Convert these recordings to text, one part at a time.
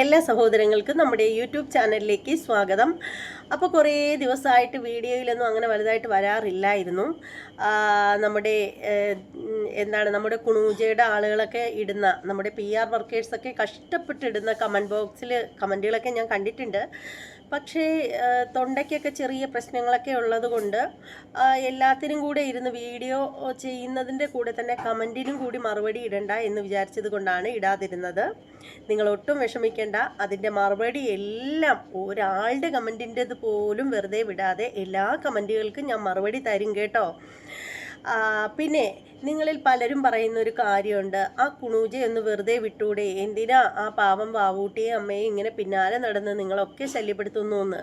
എല്ലാ സഹോദരങ്ങൾക്കും നമ്മുടെ യൂട്യൂബ് ചാനലിലേക്ക് സ്വാഗതം. അപ്പോൾ കുറേ ദിവസമായിട്ട് വീഡിയോയിലൊന്നും അങ്ങനെ വലുതായിട്ട് വരാറില്ലായിരുന്നു. നമ്മുടെ എന്താണ് നമ്മുടെ കുണൂജയുടെ ആളുകളൊക്കെ ഇടുന്ന നമ്മുടെ പി ആർ വർക്കേഴ്സൊക്കെ കഷ്ടപ്പെട്ടിടുന്ന കമന്റ് ബോക്സിൽ കമന്റുകളൊക്കെ ഞാൻ കണ്ടിട്ടുണ്ട്. പക്ഷേ തൊണ്ടയ്ക്കൊക്കെ ചെറിയ പ്രശ്നങ്ങളൊക്കെ ഉള്ളത് കൊണ്ട് ആ, എല്ലാത്തിനും കൂടെ ഇരുന്ന് വീഡിയോ ചെയ്യുന്നതിന്റെ കൂടെ തന്നെ കമന്റിനും കൂടി മറുപടി ഇടണ്ട എന്ന് വിചാരിച്ചത് കൊണ്ടാണ് ഇടാതിരുന്നത്. നിങ്ങൾ ഒട്ടും വിഷമിക്കേണ്ട. അതിന്റെ മറുപടി എല്ലാം ഒരാളുടെ കമന്റിന്റെത് പോലും വെറുതെ വിടാതെ എല്ലാ കമന്റുകൾക്കും ഞാൻ മറുപടി തരും കേട്ടോ. പിന്നെ നിങ്ങളിൽ പലരും പറയുന്ന ഒരു കാര്യമുണ്ട്. ആ കുണൂജ ഒന്ന് വെറുതെ വിട്ടൂടെ? എന്തിനാ ആ പാവം വാവൂട്ടിയെ അമ്മയെ ഇങ്ങനെ പിന്നാലെ നടന്ന് നിങ്ങളൊക്കെ ശല്യപ്പെടുത്തുന്നു എന്ന്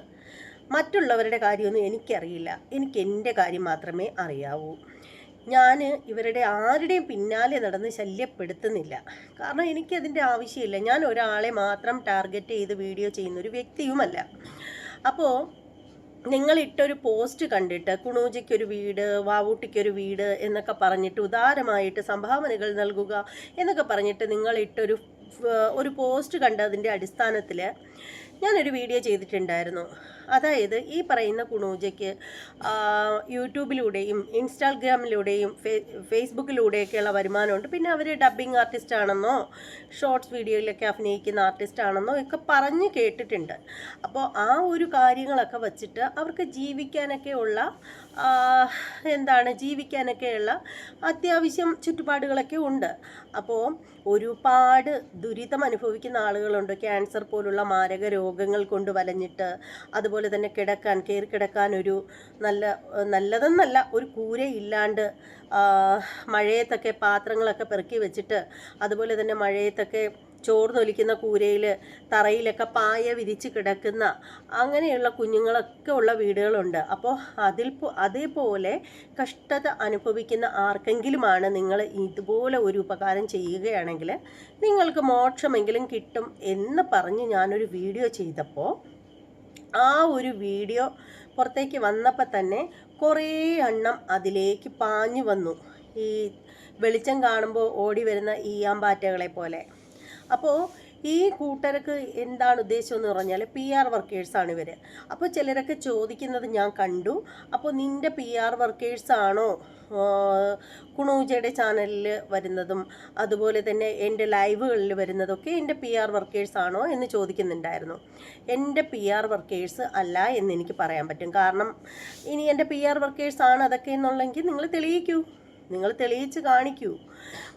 മറ്റുള്ളവരുടെ കാര്യമൊന്നും എനിക്കറിയില്ല. എനിക്ക് എന്റെ കാര്യം മാത്രമേ അറിയാവൂ. ഞാൻ ഇവരുടെ ആരുടെയും പിന്നാലെ നടന്ന് ശല്യപ്പെടുത്തുന്നില്ല. കാരണം എനിക്കതിന്റെ ആവശ്യമില്ല. ഞാൻ ഒരാളെ മാത്രം ടാർഗറ്റ് ചെയ്ത് വീഡിയോ ചെയ്യുന്ന ഒരു വ്യക്തിയുമല്ല. അപ്പോൾ നിങ്ങൾ ഇട്ടൊരു പോസ്റ്റ് കണ്ടിട്ട് കുണൂജിക്കൊരു വീട് വാവൂട്ടിക്കൊരു വീട് എന്നൊക്കെ പറഞ്ഞിട്ട് ഉദാരമായിട്ട് സംഭാവനകൾ നൽകുക എന്നൊക്കെ പറഞ്ഞിട്ട് ഫ്- ഒരു പോസ്റ്റ് കണ്ടതിന്റെ അടിസ്ഥാനത്തിൽ ഞാനൊരു വീഡിയോ ചെയ്തിട്ടുണ്ടായിരുന്നു. അതായത് ഈ പറയുന്ന കുണൂജയ്ക്ക് യൂട്യൂബിലൂടെയും ഇൻസ്റ്റാഗ്രാമിലൂടെയും ഫേസ്ബുക്കിലൂടെയൊക്കെയുള്ള വരുമാനമുണ്ട്. പിന്നെ അവർ ഡബ്ബിംഗ് ആർട്ടിസ്റ്റ് ആണെന്നോ ഷോർട്സ് വീഡിയോയിലൊക്കെ അഭിനയിക്കുന്ന ആർട്ടിസ്റ്റ് ആണെന്നോ ഒക്കെ പറഞ്ഞ് കേട്ടിട്ടുണ്ട്. അപ്പോൾ ആ ഒരു കാര്യങ്ങളൊക്കെ വച്ചിട്ട് അവർക്ക് ജീവിക്കാനൊക്കെ ഉള്ള എന്താണ് ജീവിക്കാനൊക്കെയുള്ള അത്യാവശ്യം ചുറ്റുപാടുകളൊക്കെ ഉണ്ട്. അപ്പോൾ ഒരുപാട് ദുരിതം അനുഭവിക്കുന്ന ആളുകളുണ്ട്. ക്യാൻസർ പോലുള്ള മാരക രോഗങ്ങൾ കൊണ്ട് വലഞ്ഞിട്ട് അതുപോലെ തന്നെ കിടക്കാൻ കയറി കിടക്കാൻ ഒരു നല്ല നല്ലതെന്നല്ല ഒരു കൂരയില്ലാണ്ട് മഴയത്തൊക്കെ പാത്രങ്ങളൊക്കെ പെറുക്കി വെച്ചിട്ട് അതുപോലെ തന്നെ മഴയത്തൊക്കെ ചോർന്നൊലിക്കുന്ന കൂരയിൽ തറയിലൊക്കെ പായ വിരിച്ച് കിടക്കുന്ന അങ്ങനെയുള്ള കുഞ്ഞുങ്ങളൊക്കെ ഉള്ള വീടുകളുണ്ട്. അപ്പോൾ അതിൽ അതേപോലെ കഷ്ടത അനുഭവിക്കുന്ന ആർക്കെങ്കിലുമാണ് നിങ്ങൾ ഇതുപോലെ ഒരു ഉപകാരം ചെയ്യുകയാണെങ്കിൽ നിങ്ങൾക്ക് മോക്ഷമെങ്കിലും കിട്ടും എന്ന് പറഞ്ഞ് ഞാനൊരു വീഡിയോ ചെയ്തപ്പോൾ ആ ഒരു വീഡിയോ പുറത്തേക്ക് വന്നപ്പോൾ തന്നെ കുറേ എണ്ണം അതിലേക്ക് പാഞ്ഞു വന്നു. ഈ വെളിച്ചം കാണുമ്പോൾ ഓടി വരുന്ന ഈയാമ്പാറ്റകളെ പോലെ. അപ്പോൾ ഈ കൂട്ടർക്ക് എന്താണ് ഉദ്ദേശം എന്ന് പറഞ്ഞാൽ പി ആർ വർക്കേഴ്സാണ് ഇവർ അപ്പോൾ ചിലരൊക്കെ ചോദിക്കുന്നത് ഞാൻ കണ്ടു. അപ്പോൾ നിന്റെ പി ആർ വർക്കേഴ്സാണോ കുണൂജയുടെ ചാനലിൽ വരുന്നതും അതുപോലെ തന്നെ എന്റെ ലൈവുകളിൽ വരുന്നതൊക്കെ എന്റെ പി ആർ വർക്കേഴ്സാണോ എന്ന് ചോദിക്കുന്നുണ്ടായിരുന്നു. എന്റെ പി ആർ വർക്കേഴ്സ് അല്ല എന്ന് എനിക്ക് പറയാൻ പറ്റും. കാരണം ഇനി എന്റെ പി ആർ വർക്കേഴ്സാണ് അതൊക്കെ എന്നുള്ളെങ്കിൽ നിങ്ങൾ തെളിയിക്കൂ. നിങ്ങൾ തെളിയിച്ച് കാണിക്കൂ.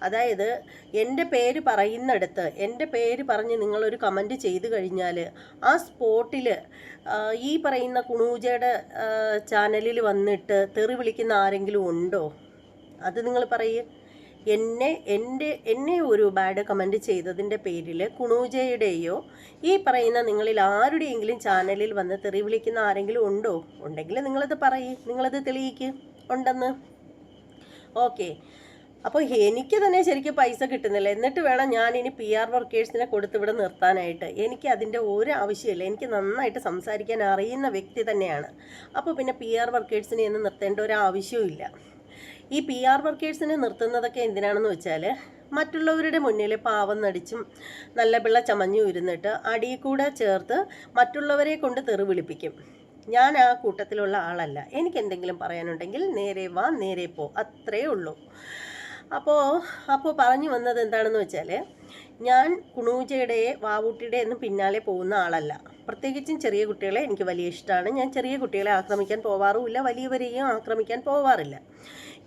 അതായത് എന്റെ പേര് പറയുന്നിടത്ത് എന്റെ പേര് പറഞ്ഞ് നിങ്ങളൊരു കമന്റ് ചെയ്തു കഴിഞ്ഞാൽ ആ സ്പോട്ടിൽ ഈ പറയുന്ന കുണൂജയുടെ ചാനലിൽ വന്നിട്ട് തെറി വിളിക്കുന്ന ആരെങ്കിലും ഉണ്ടോ? അത് നിങ്ങൾ പറയൂ. എന്നെ എന്റെ എന്നെ ഒരു ബാഡ് കമന്റ് ചെയ്തതിന്റെ പേരിൽ കുണൂജയുടെയോ ഈ പറയുന്ന നിങ്ങളിൽ ആരുടെയെങ്കിലും ചാനലിൽ വന്ന് തെറി വിളിക്കുന്ന ആരെങ്കിലും ഉണ്ടോ? ഉണ്ടെങ്കിൽ നിങ്ങളത് പറയൂ. നിങ്ങളത് തെളിയിക്ക്. ഉണ്ടെന്ന്. ഓക്കെ. അപ്പോൾ എനിക്ക് തന്നെ ശരിക്കും പൈസ കിട്ടുന്നില്ല. എന്നിട്ട് വേണം ഞാൻ ഇനി പി ആർ വർക്കേഴ്സിനെ കൊടുത്തിവിടെ നിർത്താനായിട്ട്. എനിക്ക് അതിന്റെ ഒരു ആവശ്യമില്ല. എനിക്ക് നന്നായിട്ട് സംസാരിക്കാൻ അറിയുന്ന വ്യക്തി തന്നെയാണ്. അപ്പോൾ പിന്നെ പി ആർ വർക്കേഴ്സിനെ ഒന്നും നിർത്തേണ്ട ഒരു ആവശ്യവും ഇല്ല. ഈ പി ആർ വർക്കേഴ്സിനെ നിർത്തുന്നതൊക്കെ എന്തിനാണെന്ന് വെച്ചാൽ മറ്റുള്ളവരുടെ മുന്നിൽ പാവം നടിച്ചും നല്ല പിള്ള ചമഞ്ഞു ഇരുന്നിട്ട് അടിയിൽ കൂടെ ചേർത്ത് മറ്റുള്ളവരെ കൊണ്ട് തെറി വിളിപ്പിക്കും. ഞാൻ ആ കൂട്ടത്തിലുള്ള ആളല്ല. എനിക്ക് എന്തെങ്കിലും പറയാനുണ്ടെങ്കിൽ നേരെ വാ നേരെ പോ. അത്രേ ഉള്ളൂ. അപ്പോൾ അപ്പോൾ പറഞ്ഞു വന്നത് എന്താണെന്ന് വെച്ചാൽ ഞാൻ കുണൂജയുടെ വാവൂട്ടിയുടെ ഒന്നും പിന്നാലെ പോകുന്ന ആളല്ല. പ്രത്യേകിച്ചും ചെറിയ കുട്ടികളെ എനിക്ക് വലിയ ഇഷ്ടമാണ്. ഞാൻ ചെറിയ കുട്ടികളെ ആക്രമിക്കാൻ പോവാറുമില്ല. വലിയവരെയും ആക്രമിക്കാൻ പോവാറില്ല.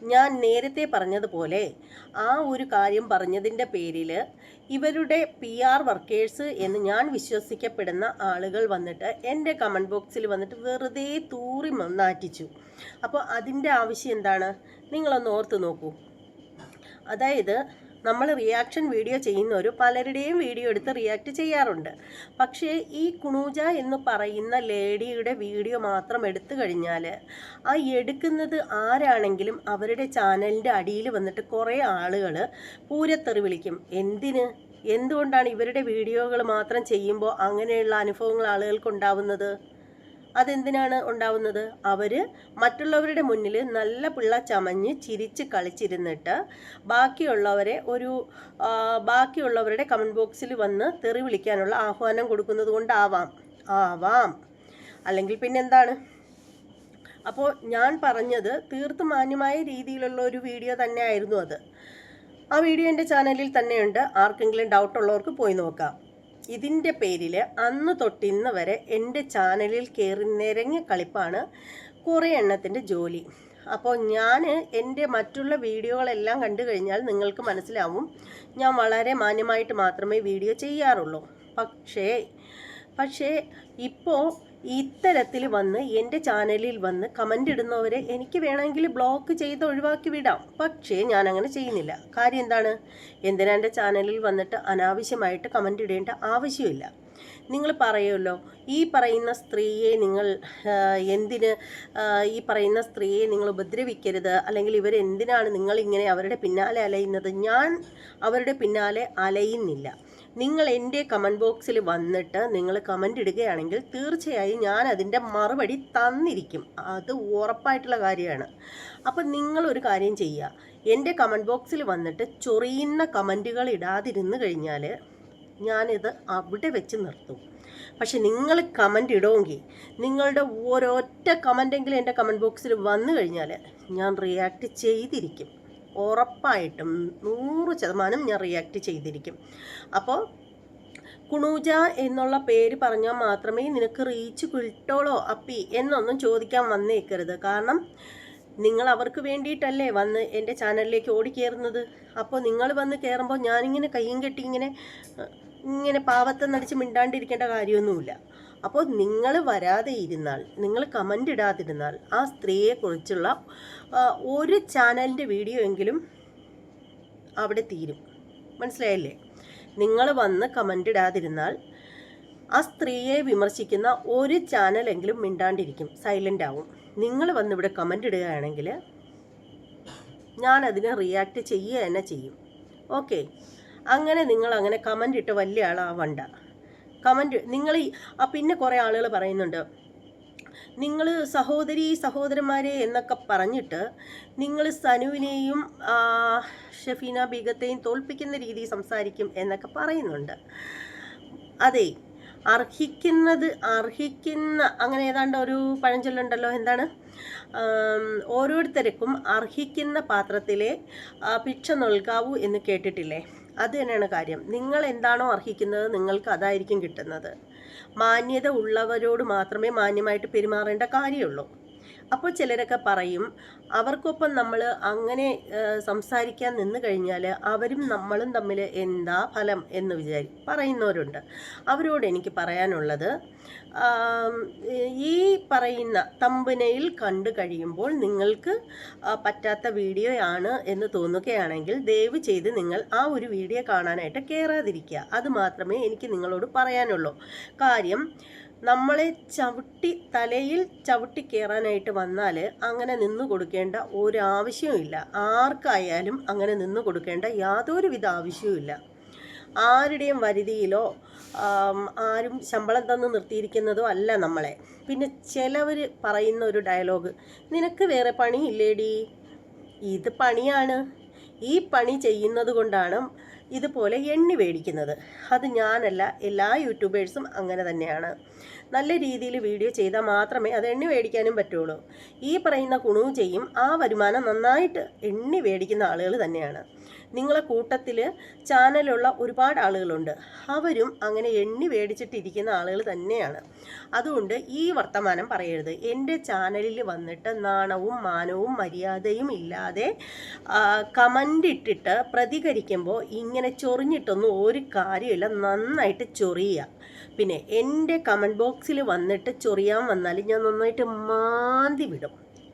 ഞാൻ നേരത്തെ പറഞ്ഞതുപോലെ ആ ഒരു കാര്യം പറഞ്ഞതിന്റെ പേരിൽ ഇവരുടെ പി ആർ വർക്കേഴ്സ് എന്ന് ഞാൻ വിശ്വസിക്കപ്പെടുന്ന ആളുകൾ വന്നിട്ട് എന്റെ കമന്റ് ബോക്സിൽ വന്നിട്ട് വെറുതെ തൂറി നാറ്റിച്ചു. അപ്പോൾ അതിന്റെ ആവശ്യം എന്താണ്? നിങ്ങളൊന്ന് ഓർത്ത് നോക്കൂ. അതായത് നമ്മൾ റിയാക്ഷൻ വീഡിയോ ചെയ്യുന്നവർ പലരുടെയും വീഡിയോ എടുത്ത് റിയാക്ട് ചെയ്യാറുണ്ട്. പക്ഷേ ഈ കുണൂജ എന്ന് പറയുന്ന ലേഡിയുടെ വീഡിയോ മാത്രം എടുത്തു കഴിഞ്ഞാൽ ആ എടുക്കുന്നത് ആരാണെങ്കിലും അവരുടെ ചാനലിന്റെ അടിയിൽ വന്നിട്ട് കുറേ ആളുകൾ പൂരത്തെറി വിളിക്കും. എന്തിന്? എന്തുകൊണ്ടാണ് ഇവരുടെ വീഡിയോകൾ മാത്രം ചെയ്യുമ്പോൾ അങ്ങനെയുള്ള അനുഭവങ്ങൾ ആളുകൾക്ക് ഉണ്ടാവുന്നത്? അതെന്തിനാണ് ഉണ്ടാവുന്നത്? അവർ മറ്റുള്ളവരുടെ മുന്നിൽ നല്ല പിള്ള ചമഞ്ഞ് ചിരിച്ച് കളിച്ചിരുന്നിട്ട് ബാക്കിയുള്ളവരെ ഒരു ബാക്കിയുള്ളവരുടെ കമന്റ് ബോക്സിൽ വന്ന് തെറി വിളിക്കാനുള്ള ആഹ്വാനം കൊടുക്കുന്നത് കൊണ്ടാവാം. ആവാം. അല്ലെങ്കിൽ പിന്നെന്താണ്? അപ്പോൾ ഞാൻ പറഞ്ഞത് തീർത്തും മാന്യമായ രീതിയിലുള്ള ഒരു വീഡിയോ തന്നെയായിരുന്നു അത്. ആ വീഡിയോ എന്റെ ചാനലിൽ തന്നെയുണ്ട്. ആർക്കെങ്കിലും ഡൗട്ട് ഉള്ളവർക്ക് പോയി നോക്കാം. ഇതിന്റെ പേരിൽ അന്ന് തൊട്ടിന്ന് വരെ എന്റെ ചാനലിൽ കയറി നിരങ്ങിയ കളിപ്പാണ് കുറേ എണ്ണത്തിന്റെ ജോലി. അപ്പോൾ ഞാൻ എന്റെ മറ്റുള്ള വീഡിയോകളെല്ലാം കണ്ടു കഴിഞ്ഞാൽ നിങ്ങൾക്ക് മനസ്സിലാവും ഞാൻ വളരെ മാന്യമായിട്ട് മാത്രമേ വീഡിയോ ചെയ്യാറുള്ളൂ. പക്ഷേ പക്ഷേ ഇപ്പോൾ ഇത്തരത്തിൽ വന്ന് എന്റെ ചാനലിൽ വന്ന് കമന്റ് ഇടുന്നവരെ എനിക്ക് വേണമെങ്കിൽ ബ്ലോക്ക് ചെയ്ത് ഒഴിവാക്കി വിടാം. പക്ഷേ ഞാൻ അങ്ങനെ ചെയ്യുന്നില്ല. കാര്യം എന്താണ്? എന്തിനാ എന്റെ ചാനലിൽ വന്നിട്ട് അനാവശ്യമായിട്ട് കമന്റ് ഇടേണ്ട ആവശ്യമില്ല? നിങ്ങൾ പറയുമല്ലോ ഈ പറയുന്ന സ്ത്രീയെ നിങ്ങൾ എന്തിന് ഈ പറയുന്ന സ്ത്രീയെ നിങ്ങൾ ഉപദ്രവിക്കരുത്? അല്ലെങ്കിൽ ഇവരെന്തിനാണ് നിങ്ങളിങ്ങനെ അവരുടെ പിന്നാലെ അലയുന്നത്? ഞാൻ അവരുടെ പിന്നാലെ അലയുന്നില്ല. നിങ്ങൾ എന്റെ കമന്റ് ബോക്സിൽ വന്നിട്ട് നിങ്ങൾ കമന്റ് ഇടുകയാണെങ്കിൽ തീർച്ചയായും ഞാൻ അതിന്റെ മറുപടി തന്നിരിക്കും. അത് ഉറപ്പായിട്ടുള്ള കാര്യമാണ്. അപ്പം നിങ്ങളൊരു കാര്യം ചെയ്യുക. എന്റെ കമന്റ് ബോക്സിൽ വന്നിട്ട് ചൊറിയുന്ന കമന്റുകൾ ഇടാതിരുന്ന് കഴിഞ്ഞാൽ ഞാനിത് അവിടെ വെച്ച് നിർത്തും. പക്ഷെ നിങ്ങൾ കമന്റ് ഇടുമെങ്കിൽ നിങ്ങളുടെ ഓരോറ്റ കമന്റെങ്കിലും എന്റെ കമന്റ് ബോക്സിൽ വന്നു കഴിഞ്ഞാൽ ഞാൻ റിയാക്ട് ചെയ്തിരിക്കും. ഉറപ്പായിട്ടും നൂറ് ശതമാനം ഞാൻ റിയാക്ട് ചെയ്തിരിക്കും. അപ്പോൾ കുണൂജ എന്നുള്ള പേര് പറഞ്ഞാൽ മാത്രമേ നിനക്ക് റീച്ച് കിട്ടോളോ അപ്പി എന്നൊന്നും ചോദിക്കാൻ വന്നേക്കരുത്. കാരണം നിങ്ങൾ അവർക്ക് വേണ്ടിയിട്ടല്ലേ വന്ന് എന്റെ ചാനലിലേക്ക് ഓടിക്കയറുന്നത് അപ്പോൾ നിങ്ങൾ വന്ന് കയറുമ്പോൾ ഞാനിങ്ങനെ കയ്യും കെട്ടി ഇങ്ങനെ ഇങ്ങനെ പാവത്തെ നടിച്ച് മിണ്ടാണ്ടിരിക്കേണ്ട കാര്യമൊന്നുമില്ല. അപ്പോൾ നിങ്ങൾ വരാതെ ഇരുന്നാൽ നിങ്ങൾ കമന്റ് ഇടാതിരുന്നാൽ ആ സ്ത്രീയെക്കുറിച്ചുള്ള ഒരു ചാനലിന്റെ വീഡിയോ എങ്കിലും അവിടെ തീരും. മനസ്സിലായല്ലേ? നിങ്ങൾ വന്ന് കമന്റ് ഇടാതിരുന്നാൽ ആ സ്ത്രീയെ വിമർശിക്കുന്ന ഒരു ചാനലെങ്കിലും മിണ്ടാണ്ടിരിക്കും സൈലന്റ് ആവും. നിങ്ങൾ വന്ന് ഇവിടെ കമന്റ് ഇടുകയാണെങ്കിൽ ഞാൻ അതിനെ റിയാക്ട് ചെയ്യുക തന്നെ ചെയ്യും. ഓക്കെ അങ്ങനെ നിങ്ങൾ അങ്ങനെ കമന്റ് ഇട്ട് വലിയ ആളാവണ്ട. കമന്റ് നിങ്ങൾ ആ പിന്നെ കുറേ ആളുകൾ പറയുന്നുണ്ട് നിങ്ങൾ സഹോദരി സഹോദരന്മാരെ എന്നൊക്കെ പറഞ്ഞിട്ട് നിങ്ങൾ സനുവിനെയും ഷഫീന ബീഗത്തെയും തോൽപ്പിക്കുന്ന രീതിയിൽ സംസാരിക്കും എന്നൊക്കെ പറയുന്നുണ്ട്. അതെ അർഹിക്കുന്നത് അർഹിക്കുന്ന അങ്ങനെ ഏതാണ്ട് ഒരു പഴഞ്ചൊല്ലുണ്ടല്ലോ എന്താണ്? ഓരോരുത്തർക്കും അർഹിക്കുന്ന പാത്രത്തിലെ ഭിക്ഷ നൽകാവൂ എന്ന് കേട്ടിട്ടില്ലേ? അത് തന്നെയാണ് കാര്യം. നിങ്ങൾ എന്താണോ അർഹിക്കുന്നത് നിങ്ങൾക്ക് അതായിരിക്കും കിട്ടുന്നത്. മാന്യത ഉള്ളവരോട് മാത്രമേ മാന്യമായിട്ട് പെരുമാറേണ്ട കാര്യമുള്ളൂ. അപ്പോൾ ചിലരൊക്കെ പറയും അവർക്കൊപ്പം നമ്മൾ അങ്ങനെ സംസാരിക്കാൻ നിന്ന് കഴിഞ്ഞാൽ അവരും നമ്മളും തമ്മിൽ എന്താ ഫലം എന്ന് വിചാരി പറയുന്നവരുണ്ട്. അവരോട് എനിക്ക് പറയാനുള്ളത് ഈ പറയുന്ന തമ്പനയിൽ കണ്ടു കഴിയുമ്പോൾ നിങ്ങൾക്ക് പറ്റാത്ത വീഡിയോ ആണ് എന്ന് തോന്നുകയാണെങ്കിൽ ദയവ് ചെയ്ത് നിങ്ങൾ ആ ഒരു വീഡിയോ കാണാനായിട്ട് കയറാതിരിക്കുക. അത് മാത്രമേ എനിക്ക് നിങ്ങളോട് പറയാനുള്ളൂ. കാര്യം നമ്മളെ ചവിട്ടി തലയിൽ ചവിട്ടി കയറാനായിട്ട് വന്നാൽ അങ്ങനെ നിന്ന് കൊടുക്കേണ്ട ഒരു ആവശ്യവുമില്ല ആർക്കായാലും അങ്ങനെ നിന്ന് കൊടുക്കേണ്ട യാതൊരുവിധ ആവശ്യവുമില്ല. ആരുടെയും വരുതിയിലോ ആരും ശമ്പളം തന്ന് നിർത്തിയിരിക്കുന്നതോ അല്ല നമ്മളെ. പിന്നെ ചിലവർ പറയുന്ന ഒരു ഡയലോഗ് നിനക്ക് വേറെ പണി ഇല്ലേടി ഇത് പണിയാണ്. ഈ പണി ചെയ്യുന്നത് കൊണ്ടാണ് ഇതുപോലെ എണ്ണി മേടിക്കുന്നത്. അത് ഞാനല്ല എല്ലാ യൂട്യൂബേഴ്സും അങ്ങനെ തന്നെയാണ്. നല്ല രീതിയിൽ വീഡിയോ ചെയ്താൽ മാത്രമേ അത് എണ്ണി മേടിക്കാനും പറ്റുള്ളൂ. ഈ പറയുന്ന കുണുവും ചെയ്യും. ആ വരുമാനം നന്നായിട്ട് എണ്ണി മേടിക്കുന്ന ആളുകൾ തന്നെയാണ്. നിങ്ങളെ കൂട്ടത്തിൽ ചാനലുള്ള ഒരുപാട് ആളുകളുണ്ട്. അവരും അങ്ങനെ എണ്ണി മേടിച്ചിട്ടിരിക്കുന്ന ആളുകൾ തന്നെയാണ്. അതുകൊണ്ട് ഈ വർത്തമാനം പറയരുത്. എന്റെ ചാനലിൽ വന്നിട്ട് നാണവും മാനവും മര്യാദയും ഇല്ലാതെ കമന്റ് ഇട്ടിട്ട് പ്രതികരിക്കുമ്പോൾ ഇങ്ങനെ ചൊറിഞ്ഞിട്ടൊന്നും ഒരു കാര്യമില്ല നന്നായിട്ട് ചൊറിയുക. പിന്നെ എന്റെ കമന്റ് ബോക്സിൽ വന്നിട്ട് ചൊറിയാൻ വന്നാൽ ഞാൻ നന്നായിട്ട് മാന്തി വിടും.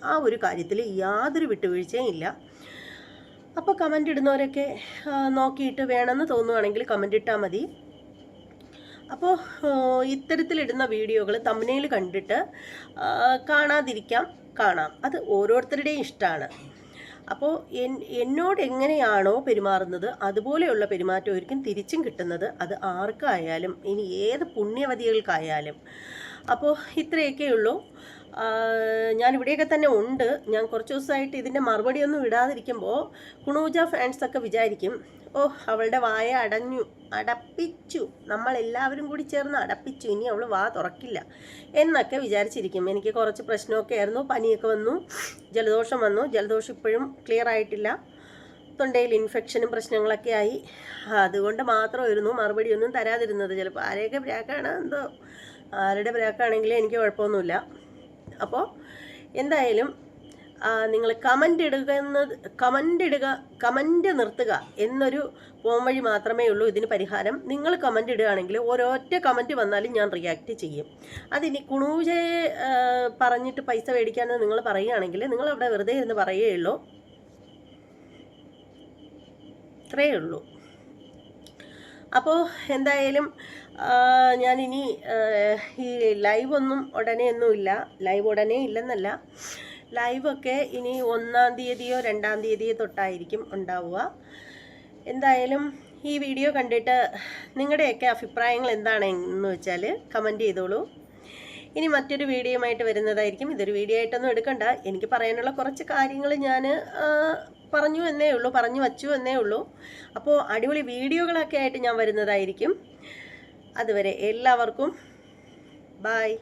ആ ഒരു കാര്യത്തിൽ യാതൊരു വിട്ടുവീഴ്ചയും ഇല്ല. അപ്പോൾ കമന്റ് ഇടുന്നവരൊക്കെ നോക്കിയിട്ട് വേണമെന്ന് തോന്നുവാണെങ്കിൽ കമന്റ് ഇട്ടാൽ മതി. അപ്പോൾ ഇത്തരത്തിലിടുന്ന വീഡിയോകൾ തമ്മിനയിൽ കണ്ടിട്ട് കാണാതിരിക്കാം കാണാം. അത് ഓരോരുത്തരുടെയും ഇഷ്ടമാണ് അപ്പോൾ എൻ എന്നോട് എങ്ങനെയാണോ പെരുമാറുന്നത് അതുപോലെയുള്ള പെരുമാറ്റം പെരുമാറ്റമായിരിക്കും തിരിച്ചും കിട്ടുന്നത് അത് ആർക്കായാലും ഇനി ഏത് പുണ്യവതികൾക്കായാലും. അപ്പോൾ ഇത്രയൊക്കെ ഉള്ളൂ ആ, ഞാൻ ഇവിടെയൊക്കെ തന്നെ ഉണ്ട്. ഞാൻ കുറച്ച് ദിവസമായിട്ട് ഇതിന്റെ മറുപടിയൊന്നും ഇടാതിരിക്കുമ്പോൾ കുണൂജ ഫാൻസൊക്കെ വിചാരിക്കും ഓ അവളുടെ വായ അടഞ്ഞു അടപ്പിച്ചു. നമ്മളെല്ലാവരും കൂടി ചേർന്ന് അടപ്പിച്ചു. ഇനി അവൾ വാ തുറക്കില്ല. എന്നൊക്കെ വിചാരിച്ചിരിക്കും. എനിക്ക് കുറച്ച് പ്രശ്നമൊക്കെ ആയിരുന്നു. പനിയൊക്കെ വന്നു ജലദോഷം വന്നു. ജലദോഷം ഇപ്പോഴും ക്ലിയർ ആയിട്ടില്ല. തൊണ്ടയിൽ ഇൻഫെക്ഷനും പ്രശ്നങ്ങളൊക്കെ ആയി. അതുകൊണ്ട് മാത്രമായിരുന്നു മറുപടി ഒന്നും തരാതിരുന്നത്. ചിലപ്പോൾ ആരെയൊക്കെ ബ്രാക്കാണ്? എന്തോ ആരുടെ ബ്രാക്കാണെങ്കിലും എനിക്ക് കുഴപ്പമൊന്നുമില്ല. അപ്പോൾ എന്തായാലും നിങ്ങൾ കമന്റ് ഇടുക എന്നത് കമന്റ് ഇടുക കമന്റ് നിർത്തുക എന്നൊരു പോംവഴി മാത്രമേ ഉള്ളൂ. ഇതിന് പരിഹാരം നിങ്ങൾ കമന്റ് ഇടുകയാണെങ്കിൽ ഓരോറ്റ കമന്റ് വന്നാലും ഞാൻ റിയാക്ട് ചെയ്യും. അതിനി കുണൂജെ പറഞ്ഞിട്ട് പൈസ മേടിക്കാമെന്ന് നിങ്ങൾ പറയുകയാണെങ്കിൽ നിങ്ങൾ അവിടെ വെറുതെ ഇരുന്ന് പറയുകയുള്ളൂ ഇത്രയേ ഉള്ളൂ. അപ്പോൾ എന്തായാലും ഞാനിനി ഈ ലൈവ് ഒന്നും ഉടനെ ഒന്നുമില്ല ലൈവ് ഉടനെ ഇല്ലെന്നല്ല. ലൈവൊക്കെ ഇനി ഒന്നാം തീയതിയോ രണ്ടാം തീയതിയോ തൊട്ടായിരിക്കും ഉണ്ടാവുക. എന്തായാലും ഈ വീഡിയോ കണ്ടിട്ട് നിങ്ങളുടെയൊക്കെ അഭിപ്രായങ്ങൾ എന്താണെന്ന് വെച്ചാൽ കമന്റ് ചെയ്തോളൂ. ഇനി മറ്റൊരു വീഡിയോയുമായിട്ട് വരുന്നതായിരിക്കും. ഇതൊരു വീഡിയോ ആയിട്ടൊന്നും എടുക്കണ്ട. എനിക്ക് പറയാനുള്ള കുറച്ച് കാര്യങ്ങൾ ഞാൻ പറഞ്ഞു എന്നേ ഉള്ളൂ പറഞ്ഞു വച്ചു എന്നേ ഉള്ളൂ. അപ്പോൾ അടിപൊളി വീഡിയോകളൊക്കെ ആയിട്ട് ഞാൻ വരുന്നതായിരിക്കും. അതുവരെ എല്ലാവർക്കും ബായ്